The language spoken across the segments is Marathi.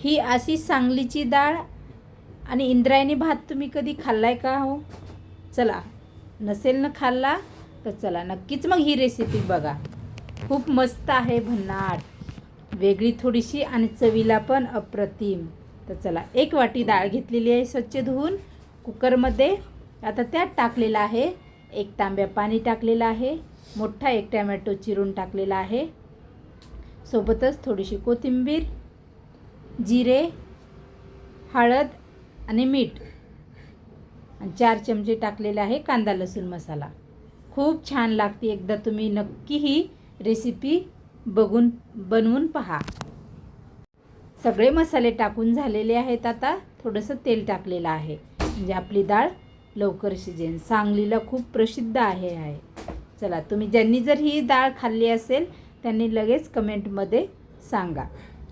ही अशी सांगलीची डाळ आणि इंद्रायणी भात तुम्ही कधी खाल्लाय का हो? चला नसेल ना खाल्ला तर चला नक्कीच मग ही रेसिपी बघा. खूप मस्त आहे भन्नाट. वेगळी थोडीशी आणि चवीला पण अप्रतिम. तर चला एक वाटी डाळ घेतलेली आहे स्वच्छ धुवून. कुकरमध्ये आता त्यात टाकलेलं आहे. एक तांब्या पाणी टाकलेलं आहे. मोठा एक टॅमॅटो चिरून टाकलेला आहे. सोबतच थोडीशी कोथिंबीर जिरे हळद आणि मीठ. आणि चार चमचे टाकलेले आहे कांदा लसूण मसाला. खूप छान लागते एकदा तुम्ही नक्की ही रेसिपी बघून बनवून पहा. सगळे मसाले टाकून झालेले आहेत आता. थोडंसं तेल टाकलेलं आहे. म्हणजे आपली डाळ लवकर शिजेन. सांगलीला खूप प्रसिद्ध आहे आहे. चला तुम्ही ज्यांनी जर ही डाळ खाल्ली असेल त्यांनी लगेच कमेंटमध्ये सांगा.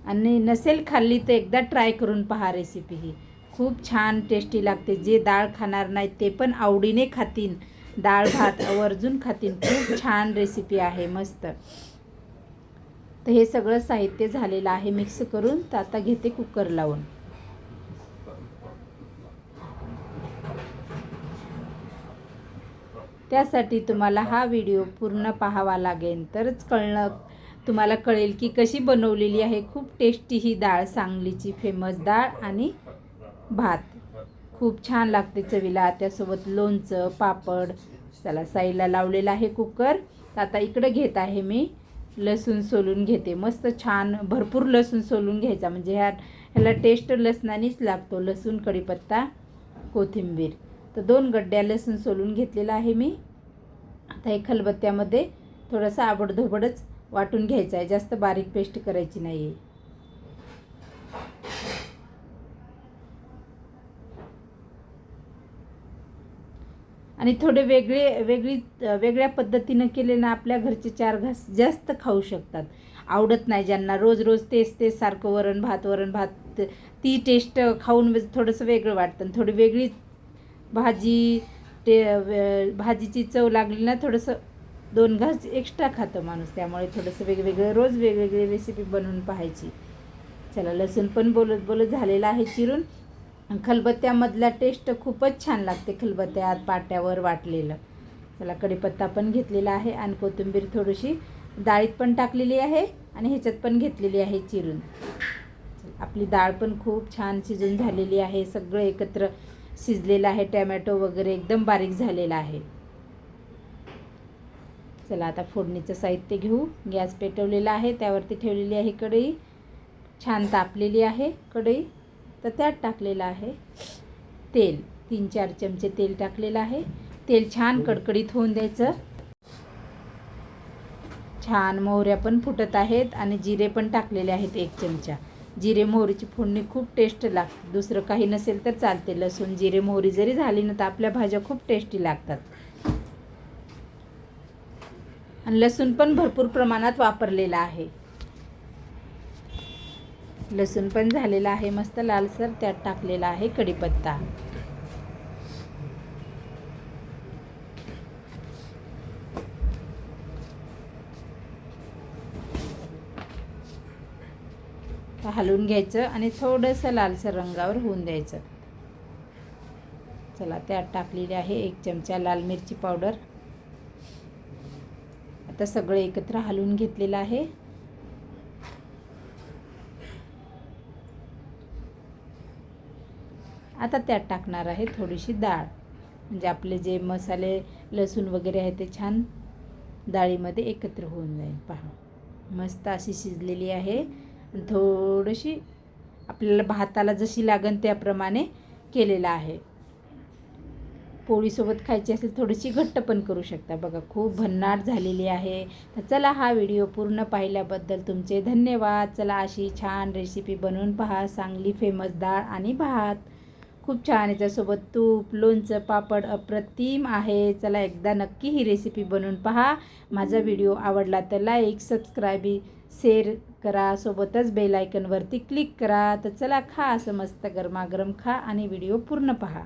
आणि नसेल खाल्ली तर एकदा ट्राय करून पहा रेसिपी ही. खूप छान टेस्टी लागते. जे डाळ खाणार नाहीत ते पण आवडीने खातीन. डाळ भात आवर्जून खातीन. खूप छान रेसिपी आहे. मस्त. तर हे सगळं साहित्य झालेलं आहे. मिक्स करून तर आता घेते कुकर लावून. त्यासाठी तुम्हाला हा व्हिडिओ पूर्ण पाहावा लागेल तरच कळणं तुम्हाला कळेल की कशी बनवलेली आहे. खूप टेस्टी ही डाळ सांगलीची फेमस डाळ आणि भात. खूप छान लागते चवीला. त्यासोबत लोणचं पापड त्याला साईडला लावलेला आहे कुकर. आता इकडं घेत आहे मी लसूण सोलून घेते. मस्त छान भरपूर लसूण सोलून घ्यायचा. म्हणजे ह्या ह्याला टेस्ट लसणानेच लागतो. लसूण कढीपत्ता कोथिंबीर. तर दोन गड्ड्या लसूण सोलून घेतलेला आहे मी. आता हे खलबत्त्यामध्ये थोडंसं आबडधोबडच वाटून घ्यायचं आहे. जास्त बारीक पेस्ट करायची नाही आहे आणि थोडे वेगळे वेगळी वेगळ्या पद्धतीनं केले ना आपल्या घरचे चार घास जास्त खाऊ शकतात. आवडत नाही ज्यांना. रोज रोज तेच तेच सारखं वरण भात वरण भात ती टेस्ट खाऊन थोडंसं वेगळं वाटतं. थोडी वेगळी भाजी ते भाजीची चव लागली ना थोडंसं दोन घास एक्स्ट्रा खातं माणूस त्यामुळे थोडंसं वेगवेगळं रोज वेगवेगळी रेसिपी बनवून पाहायची. चला लसूण पण बोलत बोलत झालेला आहे चिरून. खलबत्त्यामधला टेस्ट खूपच छान लागते खलबत्त्यात पाट्यावर वाटलेलं. चला कढीपत्ता पण घेतलेला आहे आणि कोथिंबीर थोडीशी डाळीत पण टाकलेली आहे आणि ह्याच्यात पण घेतलेली आहे चिरून. आपली डाळ पण खूप छान शिजून झालेली आहे. सगळं एकत्र शिजलेलं आहे टॅमॅटो वगैरे एकदम बारीक झालेला आहे. चला आता फोडणीचं साहित्य घेऊ. गॅस पेटवलेला आहे त्यावरती ठेवलेली आहे कढई. छान तापलेली आहे कढई. तर त्यात टाकलेलं आहे तेल. तीन चार चमचे तेल टाकलेलं आहे. तेल छान कडकडीत होऊन द्यायचं. छान मोहऱ्या पण फुटत आहेत आणि जिरे पण टाकलेले आहेत एक चमचा. जिरे मोहरीची फोडणी खूप टेस्ट लागते. दुसरं काही नसेल तर चालते. लसूण जिरे मोहरी जरी झाली ना तर आपल्या भाज्या खूप टेस्टी लागतात. आणि लसूण पण भरपूर प्रमाणात वापरलेला आहे. लसूण पण झालेला आहे मस्त लालसर त्यात टाकलेला आहे कढीपत्ता. हलवून घ्यायचं आणि थोडंसं लालसर रंगावर होऊन द्यायचं. चला त्यात टाकलेली आहे एक चमचा लाल मिरची पावडर. आता सगळं एकत्र हलवून घेतलेलं आहे. आता त्यात टाकणार आहे थोडीशी डाळ. म्हणजे आपले जे मसाले लसूण वगैरे आहे ते छान डाळीमध्ये एकत्र होऊन जाईल. पहा मस्त अशी शिजलेली आहे. थोडीशी आपल्याला भाताला जशी लागन त्याप्रमाणे केलेलं आहे. पोळीसोबत खायची असेल थोडीशी घट्ट पण करू शकता. बघा खूप भन्नाट झालेली आहे. तर चला हा व्हिडिओ पूर्ण पाहिल्याबद्दल तुमचे धन्यवाद. चला अशी छान रेसिपी बनवून पहा. सांगली फेमस डाळ आणि भात. खूप छान याच्यासोबत तूप लोणचं पापड अप्रतिम आहे. चला एकदा नक्की ही रेसिपी बनवून पहा. माझा व्हिडिओ आवडला तर लाईक सबस्क्राईब शेअर करा. सोबतच बेल आयकनवरती क्लिक करा. तर चला खा असं मस्त गरमागरम खा आणि व्हिडिओ पूर्ण पहा.